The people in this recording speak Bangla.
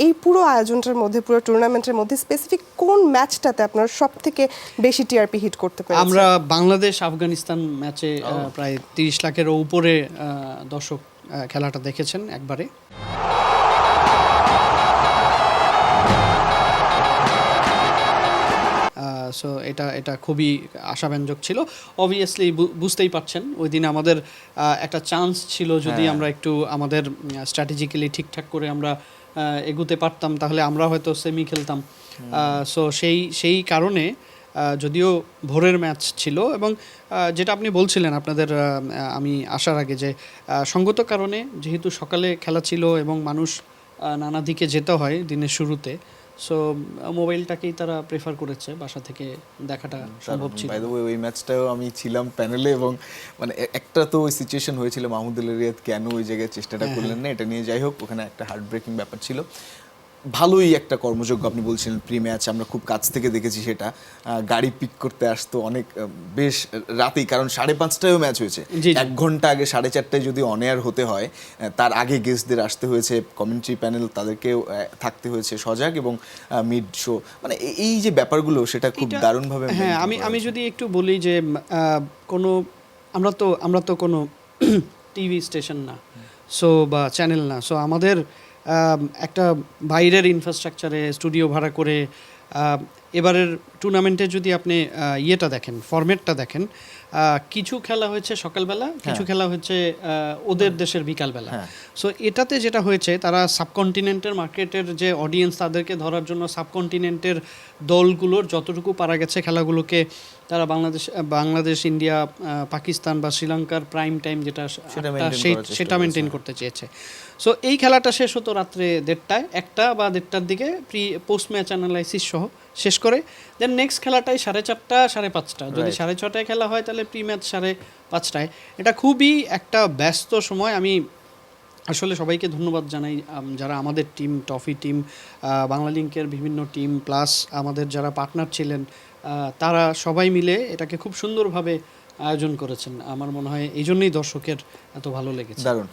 এই পুরো আয়োজনটার মধ্যে পুরো টুর্নামেন্টের মধ্যে স্পেসিফিক কোন ম্যাচটাতে আপনারা সব থেকে বেশি টিআরপি হিট করতে পেরেছেন? আমরা বাংলাদেশ আফগানিস্তান ম্যাচে প্রায় তিরিশ লাখেরও উপরে দর্শক খেলাটা দেখেছেন একবারে। সো এটা এটা খুবই আশাব্যঞ্জক ছিল। অবভিয়াসলি বুঝতেই পারছেন ওই দিন আমাদের আহ, একটা চান্স ছিল যদি আমরা একটু আমাদের স্ট্র্যাটেজিক্যালি ঠিকঠাক করে আমরা এগুতে পারতাম তাহলে আমরা হয়তো সেমি খেলতাম। সো সেই সেই কারণে যদিও ভোরের ম্যাচ ছিল এবং যেটা আপনি বলছিলেন আপনাদের আমি আসার আগে যে সঙ্গত কারণে যেহেতু সকালে খেলা ছিল এবং মানুষ নানা দিকে যেতে হয় দিনের শুরুতে সো মোবাইলটাকেই তারা প্রেফার করেছে বাসা থেকে দেখাটা সম্ভব ছিল। বাই দ্য ওয়ে ওই ম্যাচটাও আমি ছিলাম প্যানেলে এবং মানে একটা তো ওই সিচুয়েশন হয়েছিল মাহমুদুল রিয়াদ কেন ওই জায়গায় চেষ্টাটা হ্যাঁ, করলেন না এটা নিয়ে যাই হোক ওখানে একটা হার্ট ব্রেকিং ব্যাপার ছিল। ভালোই একটা কর্মযোগ্য আপনি বলছিলেন প্রি ম্যাচ আমরা খুব কাছ থেকে দেখেছি সেটা। গাড়ি পিক করতে আসতো অনেক বেশ রাতেই কারণ সাড়ে পাঁচটায়ও ম্যাচ হয়েছে। এক ঘণ্টা আগে সাড়ে চারটায় যদি অন এয়ার হতে হয় তার আগে গেস্টদের আসতে হয়েছে কমেন্ট্রি প্যানেল তাদেরকেও থাকতে হয়েছে সজাগ এবং মিড শো মানে এই যে ব্যাপারগুলো সেটা খুব দারুণভাবে হ্যাঁ আমি আমি যদি একটু বলি যে কোনো আমরা তো আমরা তো কোনো টিভি স্টেশন না। সো বা চ্যানেল না। সো আমাদের আম, একটা বাইরের ইনফ্রাস্ট্রাকচারে স্টুডিও ভাড়া করে এবারের টুর্নামেন্টে যদি আপনি ইয়েটা দেখেন ফরম্যাটটা দেখেন কিছু খেলা হয়েছে সকালবেলা কিছু খেলা হয়েছে ওদের দেশের বিকালবেলা। হ্যাঁ। সো এটাতে যেটা হয়েছে তারা সাবকন্টিনেন্টের মার্কেটের যে অডিয়েন্স তাদেরকে ধরার জন্য সাবকন্টিনেন্টের দলগুলোর যতটুকু পারা গেছে খেলাগুলোকে তারা বাংলাদেশ বাংলাদেশ ইন্ডিয়া পাকিস্তান বা শ্রীলঙ্কার প্রাইম টাইম যেটা সেটা সেই- সেটা মেনটেন করতে চেয়েছে। সো এই খেলাটা শেষ হতো রাত্রে দেড়টায় একটা বা দেড়টার দিকে প্রি পোস্ট ম্যাচ অ্যানালাইসিস সহ শেষ করে। দেন নেক্সট খেলাটাই সাড়ে চারটা সাড়ে পাঁচটা। যদি সাড়ে ছটায় খেলা হয় তাহলে প্রি ম্যাচ সাড়ে পাঁচটায়। এটা খুবই একটা ব্যস্ত সময়। আমি আসলে সবাইকে ধন্যবাদ জানাই যারা আমাদের টিম টফি টিম বাংলা লিঙ্কের বিভিন্ন টিম প্লাস আমাদের যারা পার্টনার ছিলেন তারা সবাই মিলে এটাকে খুব সুন্দরভাবে আয়োজন করেছেন। আমার মনে হয় এই জন্যই দর্শকের এত ভালো লেগেছে। দারুণ।